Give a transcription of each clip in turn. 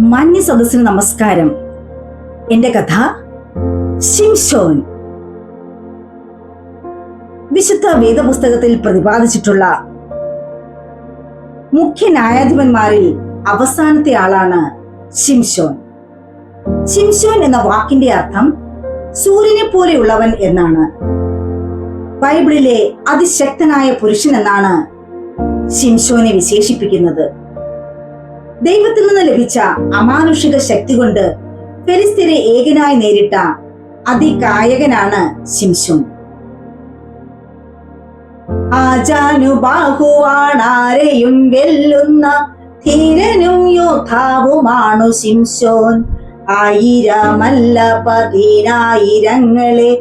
മാന്യ സദസ്സിന് നമസ്കാരം. എന്റെ കഥ ശിംഷോൻ വിശുദ്ധ വേദപുസ്തകത്തിൽ പ്രതിപാദിച്ചിട്ടുള്ള മുഖ്യ ന്യായാധിപന്മാരിൽ അവസാനത്തെ ആളാണ് ശിംഷോൻ ശിംഷോൻ എന്ന വാക്കിന്റെ അർത്ഥം സൂര്യനെ പോലെയുള്ളവൻ എന്നാണ്. ബൈബിളിലെ അതിശക്തനായ പുരുഷൻ എന്നാണ് ശിംഷോനെ വിശേഷിപ്പിക്കുന്നത്. ദൈവത്തിൽ നിന്ന് ലഭിച്ച അമാനുഷിക ശക്തി കൊണ്ട് ഫെലിസ്തീനെ ഏകനായി നേരിട്ട അതികായകനാണ് ശിംഷോൻ ആജാനുബാഹുവാണാരെയും വെല്ലുന്ന ധീരനും യോദ്ധാവുമാണു ശിംശോൻ. ആയിരമല്ല പതിനായിരങ്ങളെ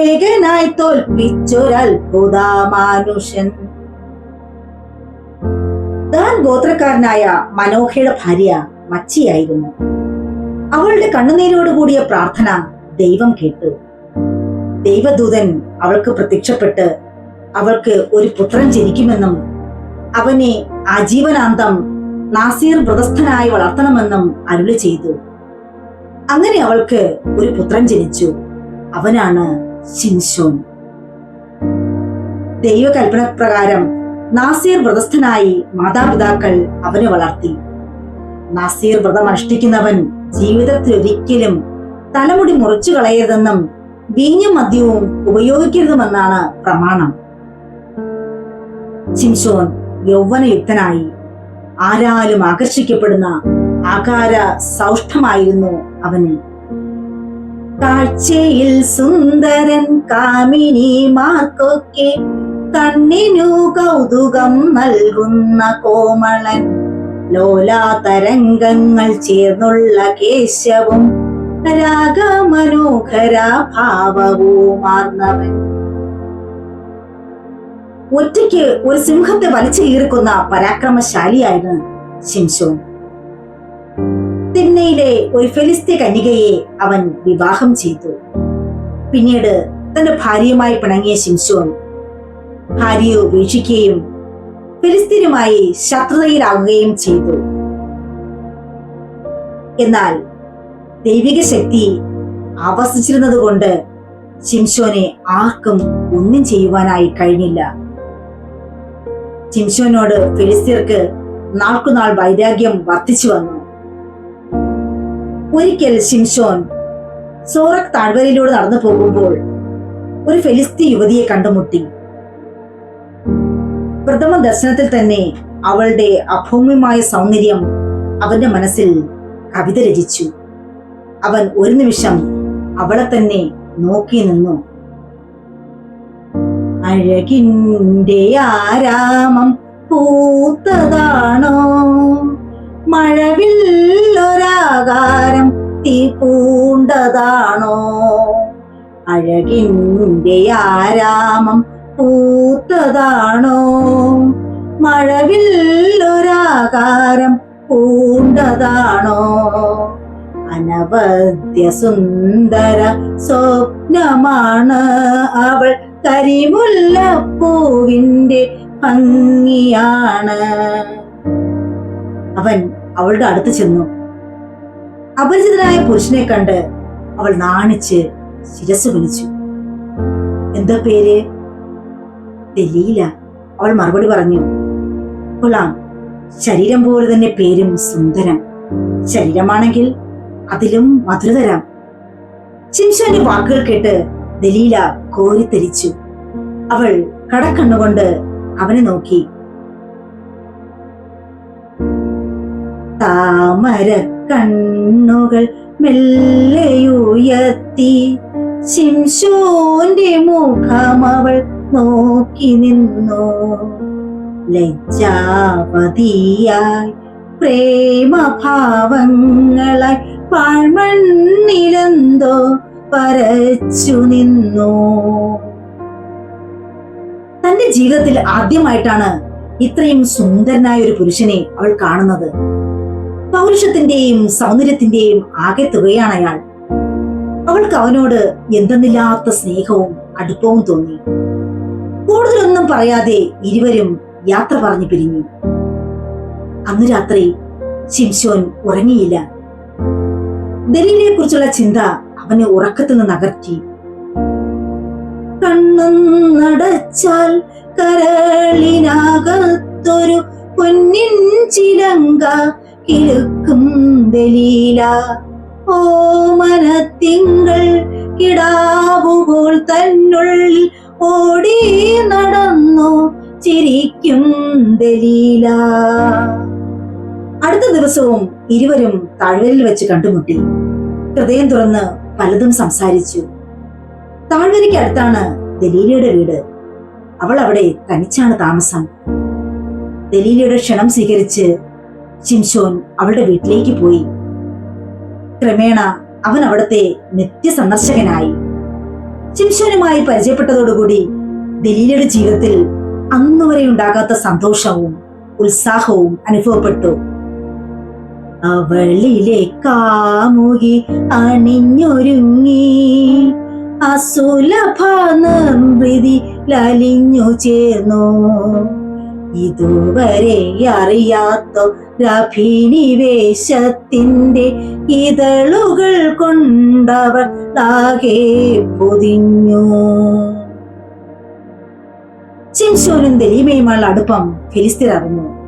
ഏകനായി തോൽപ്പിച്ചൊരത്ഭുത മാനുഷൻ ദാൻ ഗോത്രക്കാരനായ മനോഹയുടെ ഭാര്യ മച്ചിയായിരുന്നു. അവളുടെ കണ്ണുനീരോട് കൂടിയ പ്രാർത്ഥന ദൈവം കേട്ടു. ദൈവദൂതൻ അവൾക്ക് പ്രത്യക്ഷപ്പെട്ട് അവൾക്ക് ഒരു പുത്രൻ ജനിക്കുമെന്നും അവനെ ആജീവനാന്തം നാസീർ വ്രതസ്ഥനായി വളർത്തണമെന്നും അരുളി ചെയ്തു. അങ്ങനെ അവൾക്ക് ഒരു പുത്രൻ ജനിച്ചു. അവനാണ് ശിൻഷോൻ ദൈവകൽപ്പന പ്രകാരം നാസീർ വ്രതസ്ഥനായി മാതാപിതാക്കൾ അവനെ വളർത്തി. നാസീർ വ്രതം അനുഷ്ഠിക്കുന്നവൻ ജീവിതത്തിൽ ഒരിക്കലും തലമുടി മുറിച്ചു കളയരുതെന്നും വീഞ്ഞും മദ്യവും ഉപയോഗിക്കരുതുമെന്നാണ് പ്രമാണം. ശിംഷോൻ യൗവനയുക്തനായി ആരാലും ആകർഷിക്കപ്പെടുന്ന ആകാര സൗഷ്ഠമായിരുന്നു അവന്. കാഴ്ചയിൽ സുന്ദരൻ കാമിനിമാർക്കൊക്കെ കണ്ണിനു കൗതുകം നൽകുന്ന കോമളൻ. ലോലാതരംഗങ്ങൾ ചേർന്നുള്ള കേശവും രാഗമനോഹര ഭാവവുമാർന്നവൻ. ഒറ്റയ്ക്ക് ഒരു സിംഹത്തെ വലിച്ചു കീറിക്കുന്ന പരാക്രമശാലിയായിരുന്നു ശിംശോൻ തിന്നയിലെ ഒരു ഫെലിസ്തീ കന്യകയെ അവൻ വിവാഹം ചെയ്തു. പിന്നീട് തന്റെ ഭാര്യയുമായി പിണങ്ങിയ ശിംശോൻ ഭാര്യയെ ഉപേക്ഷിക്കുകയും ഫിലിസ്തീനുമായി ശത്രുതയിലാകുകയും ചെയ്തു. എന്നാൽ ദൈവിക ശക്തി ആവസിച്ചിരുന്നത് കൊണ്ട് ചിംഷോനെ ആർക്കും ഒന്നും ചെയ്യുവാനായി കഴിഞ്ഞില്ല. ചിംഷോനോട് ഫിലിസ്തീർക്ക് നാൾക്കുനാൾ വൈരാഗ്യം വർദ്ധിച്ചു വന്നു. ഒരിക്കൽ ശിംഷോൻ സോറക് താഴ്വരയിലൂടെ നടന്നു പോകുമ്പോൾ ഒരു ഫെലിസ്തി യുവതിയെ കണ്ടുമുട്ടി. പ്രഥമ ദർശനത്തിൽ തന്നെ അവളുടെ അഭൗമ്യമായ സൗന്ദര്യം അവന്റെ മനസ്സിൽ കവിത രചിച്ചു. അവൻ ഒരു നിമിഷം അവളെ തന്നെ നോക്കി നിന്നു. അഴകിന്റെ ആരാമം പൂത്തതാണോ? മഴവില്ലൊരാകാരം തീ പൂണ്ടതാണോ? അഴകിന്റെ ആരാമം പൂത്തതാണോ? മഴവില്ലൊരാകാരം പൂണ്ടതാണോ അനവദ്യ സുന്ദര സ്വപ്നമാണ് അവൾ കരിമുല്ലപ്പൂവിന്റെ ഭംഗിയാണ്. അവൻ അവളുടെ അടുത്ത് ചെന്നു. അപരിചിതനായ പുരുഷനെ കണ്ട് അവൾ നാണിച്ച് ശിരസ് വിളിച്ചു എന്താ പേര്? ദലീല. അവൾ മറുപടി പറഞ്ഞു കൊള്ളാം. ശരീരം പോലെ തന്നെ പേരും സുന്ദരം. ശരീരമാണെങ്കിൽ അതിലും മധുരതരാം തരാം. വാക്കുകൾ കേട്ട് ദലീല കോരിത്തരിച്ചു അവൾ കടക്കണ്ണുകൊണ്ട് അവനെ നോക്കി. താമര കണ്ണുകൾ മെല്ലെയുയർത്തി ശിംഷോന്റെ മുഖം അവൾ നോക്കി നിന്നു. ലജ്ജാപതിയായി പ്രേമഭാവങ്ങളായി പാഴ്മണ്ണിലെന്തോ പരച്ചു നിന്നു. തന്റെ ജീവിതത്തിൽ ആദ്യമായിട്ടാണ് ഇത്രയും സുന്ദരനായ ഒരു പുരുഷനെ അവൾ കാണുന്നത്. പൗരുഷത്തിന്റെയും സൗന്ദര്യത്തിന്റെയും ആകെ തുകയാണ് അയാൾ. അവൾക്ക് അവനോട് എന്തെന്നില്ലാത്ത സ്നേഹവും അടുപ്പവും തോന്നി. കൂടുതലൊന്നും പറയാതെ ഇരുവരും യാത്ര പറഞ്ഞു പിരിഞ്ഞു. അന്ന് രാത്രി ശിംശോൻ ഉറങ്ങിയില്ല. ദലീലിനെ കുറിച്ചുള്ള ചിന്ത അവനെ ഉറക്കത്തു നിന്ന് അകറ്റി കണ്ണും നടച്ചാൽ കരളിനകത്തൊരു പൊന്നിൻ ചിലങ്ക കിലുക്കും ദലീല. ഓ മനത്തിങ്കൾ കിടാവുപോൾ തന്നുള്ളിൽ ഓടി നടന്നു ചിരിക്കും ദലീല. അടുത്ത ദിവസവും ഇരുവരും താഴ്വരയിൽ വെച്ച് കണ്ടുമുട്ടി. ഹൃദയം തുറന്ന് പലതും സംസാരിച്ചു. താഴ്വരയ്ക്ക് അടുത്താണ് ദലീലയുടെ വീട്. അവൾ അവിടെ തനിച്ചാണ് താമസം. ദലീലയുടെ ക്ഷണം സ്വീകരിച്ച് ശിംഷോൻ അവളുടെ വീട്ടിലേക്ക് പോയി. ക്രമേണ അവൻ അവിടുത്തെ നിത്യസന്ദർശകനായി. ശിംഷോനുമായി പരിചയപ്പെട്ടതോടുകൂടി ദലീലയുടെ ജീവിതത്തിൽ അന്നുവരെ ഉണ്ടാകാത്ത സന്തോഷവും ഉത്സാഹവും അനുഭവപ്പെട്ടു. അവളിലെ കാമുകി അണിഞ്ഞൊരുങ്ങി. അസുലഭ നിർവൃതി ലലിഞ്ഞു ചേർന്നു. ഇതുവരെ അറിയാത്ത രഭിനിവേശത്തിന്റെ ഇതളുകൾ കൊണ്ടവർ ആകെ പൊതിഞ്ഞു. ശിംശോനും ദലീമയുമുള്ള അടുപ്പം ഫിലിസ്തീർ അറിഞ്ഞു.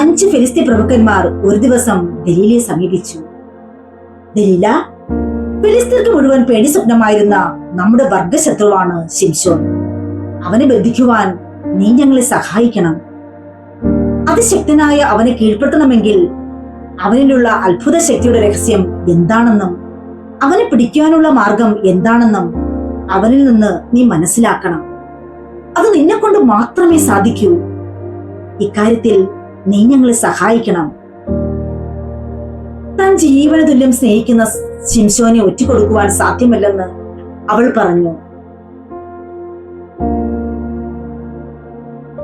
അഞ്ച് ഫിലിസ്തീൻ പ്രഭുക്കന്മാർ ഒരു ദിവസം ദലീലയെ സമീപിച്ചു. ദലീല ഫിലിസ്തീർക്ക് മുഴുവൻ പേടി സ്വപ്നമായിരുന്ന നമ്മുടെ വർഗശത്രുവാണ് ശിംശോൻ അവനെ ബന്ധിക്കുവാൻ നീ ഞങ്ങളെ സഹായിക്കണം. അതിശക്തനായ അവനെ കീഴ്പ്പെടുത്തണമെങ്കിൽ അവനിലുള്ള അത്ഭുത ശക്തിയുടെ രഹസ്യം എന്താണെന്നും അവനെ പിടിക്കാനുള്ള മാർഗം എന്താണെന്നും അവനിൽ നിന്ന് നീ മനസ്സിലാക്കണം. അത് നിന്നെ കൊണ്ട് മാത്രമേ സാധിക്കൂ. ഇക്കാര്യത്തിൽ നീ ഞങ്ങളെ സഹായിക്കണം. താൻ ജീവന തുല്യം സ്നേഹിക്കുന്ന ശിംശോനെ ഒറ്റിക്കൊടുക്കുവാൻ സാധ്യമല്ലെന്ന് അവൾ പറഞ്ഞു.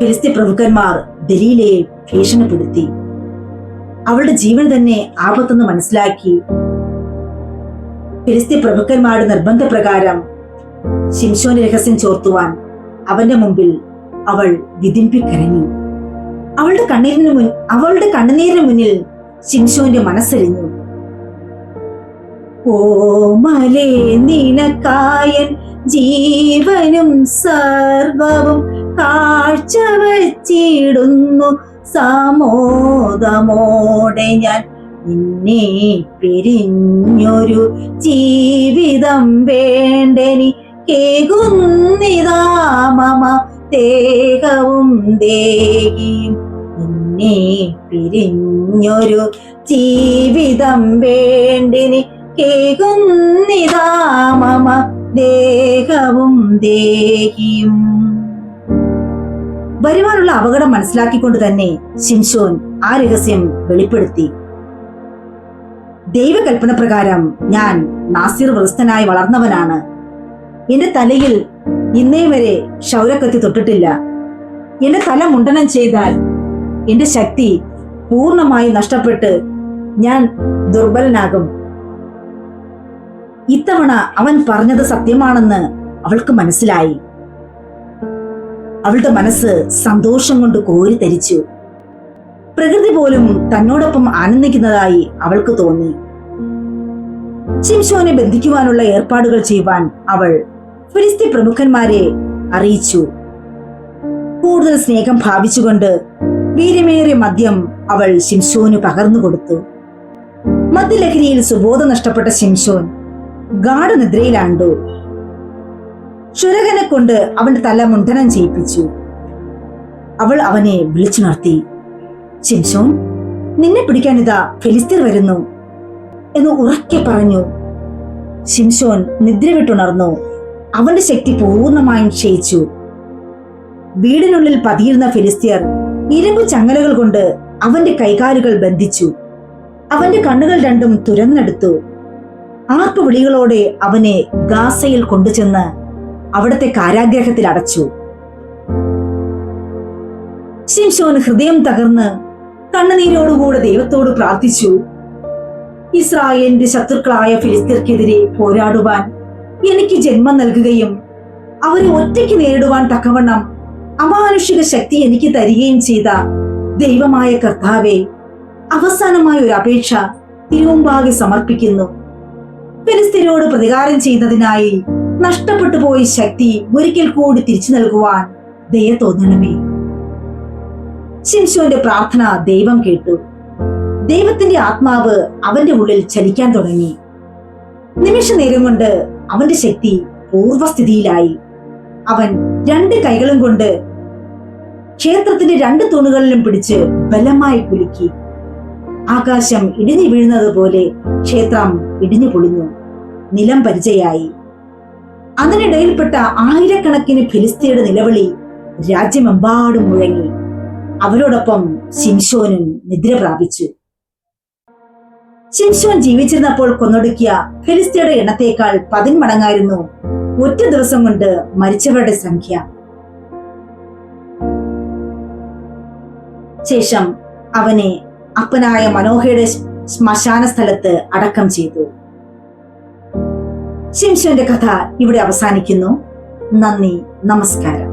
ഫിലിസ്തീൻ പ്രഭുക്കന്മാർ ദലീലയെ ഭീഷണിപ്പെടുത്തി. അവളുടെ ജീവൻ തന്നെ ആപത്തെന്ന് മനസ്സിലാക്കി. ഫിലിസ്തീൻ പ്രഭുക്കന്മാരുടെ നിർബന്ധപ്രകാരം ശിംഷോന് രഹസ്യം ചോർത്തുവാൻ അവന്റെ മുമ്പിൽ അവൾ വിതിമ്പിക്കരഞ്ഞു അവളുടെ കണ്ണീരിന് മുൻ അവളുടെ കണ്ണുനീരിന് മുന്നിൽ ശിംഷോന്റെ മനസ്സരിഞ്ഞു ഓ ഓമലേ നിനക്കായൻ ജീവനും സർവവും കാഴ്ചവച്ചിടുന്നു സമോദമോടെ ഞാൻ. നിന്നെ പിരിഞ്ഞൊരു ജീവിതം വേണ്ടനി. കേകുന്നിതാ മമ ദേഹവും ദേഹിയും. നിന്നെ പിരിഞ്ഞൊരു ജീവിതം വേണ്ടിനി. കേകുന്നിതാ മമ ദേഹവും ദേഹിയും. വരുവാനുള്ള അപകടം മനസ്സിലാക്കിക്കൊണ്ട് തന്നെ ശിംഷോൻ ആ രഹസ്യം വെളിപ്പെടുത്തി. ദൈവകൽപ്പന പ്രകാരം ഞാൻ നാസിർ വ്രസ്തനായി വളർന്നവനാണ്. എന്റെ തലയിൽ ഇന്നേ വരെ ക്ഷൗരക്കത്തി തൊട്ടിട്ടില്ല. എന്റെ തല മുണ്ടനം ചെയ്താൽ എന്റെ ശക്തി പൂർണമായി നഷ്ടപ്പെട്ട് ഞാൻ ദുർബലനാകും. ഇത്തവണ അവൻ പറഞ്ഞത് സത്യമാണെന്ന് അവൾക്ക് മനസ്സിലായി. അവളുടെ മനസ്സ് സന്തോഷം കൊണ്ട് കോരിത്തരിച്ചു പ്രകൃതി പോലും തന്നോടൊപ്പം ആനന്ദിക്കുന്നതായി അവൾക്ക് തോന്നി. ചിംഷോനെ ബന്ധിക്കുവാനുള്ള ഏർപ്പാടുകൾ ചെയ്യുവാൻ അവൾ ഫിലിസ്തീൻ പ്രമുഖന്മാരെ അറിയിച്ചു. കൂടുതൽ സ്നേഹം ഭാവിച്ചുകൊണ്ട് വീര്യമേറിയ മദ്യം അവൾ ശിംഷോന് പകർന്നു കൊടുത്തു. മദ്യലഹരിയിൽ സുബോധം നഷ്ടപ്പെട്ട ശിംഷോൻ ഗാഠനിദ്രയിലാണ്ടു. ക്ഷുരകനെ കൊണ്ട് അവന്റെ തല മുണ്ടനം ചെയ്യിപ്പിച്ചു. അവൾ അവനെ വിളിച്ചുണർത്തി ശിംഷോൻ നിന്നെ പിടിക്കാൻ ഇതാ ഫെലിസ്തീർ വരുന്നു എന്ന് ഉറക്കെ പറഞ്ഞു. ശിംഷോൻ നിദ്ര വിട്ടുണർന്നു. അവന്റെ ശക്തി പൂർണമായും ക്ഷയിച്ചു. വീടിനുള്ളിൽ പതിയിരുന്ന ഫിലിസ്തീർ ഇരുമ്പ് ചങ്ങലകൾ കൊണ്ട് അവന്റെ കൈകാലുകൾ ബന്ധിച്ചു. അവന്റെ കണ്ണുകൾ രണ്ടും തുരന്നെടുത്തു. ആർപ്പ് വിളികളോടെ അവനെ ഗാസയിൽ കൊണ്ടുചെന്ന് അവിടത്തെ കാരാഗ്രഹത്തിൽ അടച്ചു. ശിംശോൻ ഹൃദയം തകർന്ന് കണ്ണുനീരോടുകൂടെ ദൈവത്തോട് പ്രാർത്ഥിച്ചു. ഇസ്രായേലിന്റെ ശത്രുക്കളായ ഫിലിസ്തീർക്കെതിരെ പോരാടുവാൻ എനിക്ക് ജന്മം നൽകുകയും അവരെ ഒറ്റയ്ക്ക് നേരിടുവാൻ തക്കവണ്ണം അമാനുഷിക ശക്തി എനിക്ക് തരികയും ചെയ്ത ദൈവമായ കർത്താവെ അവസാനമായ ഒരു അപേക്ഷ തിരുവമ്പാകെ സമർപ്പിക്കുന്നു. ഫിലിസ്തീനോട് പ്രതികാരം ചെയ്യുന്നതിനായി നഷ്ടപ്പെട്ടു പോയ ശക്തി ഒരിക്കൽ കൂടി തിരിച്ചു നൽകുവാൻ ദയ തോന്നണമേ. ശിംശോന്റെ പ്രാർത്ഥന ദൈവം കേട്ടു. ദൈവത്തിന്റെ ആത്മാവ് അവന്റെ ഉള്ളിൽ ചലിക്കാൻ തുടങ്ങി. നിമിഷ നേരം കൊണ്ട് അവന്റെ ശക്തി പൂർവസ്ഥിതിയിലായി. അവൻ രണ്ട് കൈകളും കൊണ്ട് ക്ഷേത്രത്തിന്റെ രണ്ട് തൂണുകളിലും പിടിച്ച് ബലമായി കുലുക്കി. ആകാശം ഇടിഞ്ഞു വീഴുന്നത് പോലെ ക്ഷേത്രം ഇടിഞ്ഞു പൊളിഞ്ഞു. നിലം പരിചയായി. അതിനിടയിൽപ്പെട്ട ആയിരക്കണക്കിന് ഫിലിസ്തീയുടെ നിലവിളി രാജ്യമെമ്പാടും മുഴങ്ങി. അവരോടൊപ്പം ശിംശോനും നിദ്ര പ്രാപിച്ചു. ശിംശോൻ ജീവിച്ചിരുന്നപ്പോൾ കൊന്നൊടുക്കിയ ഫിലിസ്തീയുടെ എണ്ണത്തേക്കാൾ പതിന്മടങ്ങായിരുന്നു ഒറ്റ ദിവസം കൊണ്ട് മരിച്ചവരുടെ സംഖ്യ. ശേഷം അവനെ അപ്പനായ മനോഹയുടെ ശ്മശാന സ്ഥലത്ത് അടക്കം ചെയ്തു. ശിംശോന്റെ കഥ ഇവിടെ അവസാനിക്കുന്നു. നന്ദി നമസ്കാരം.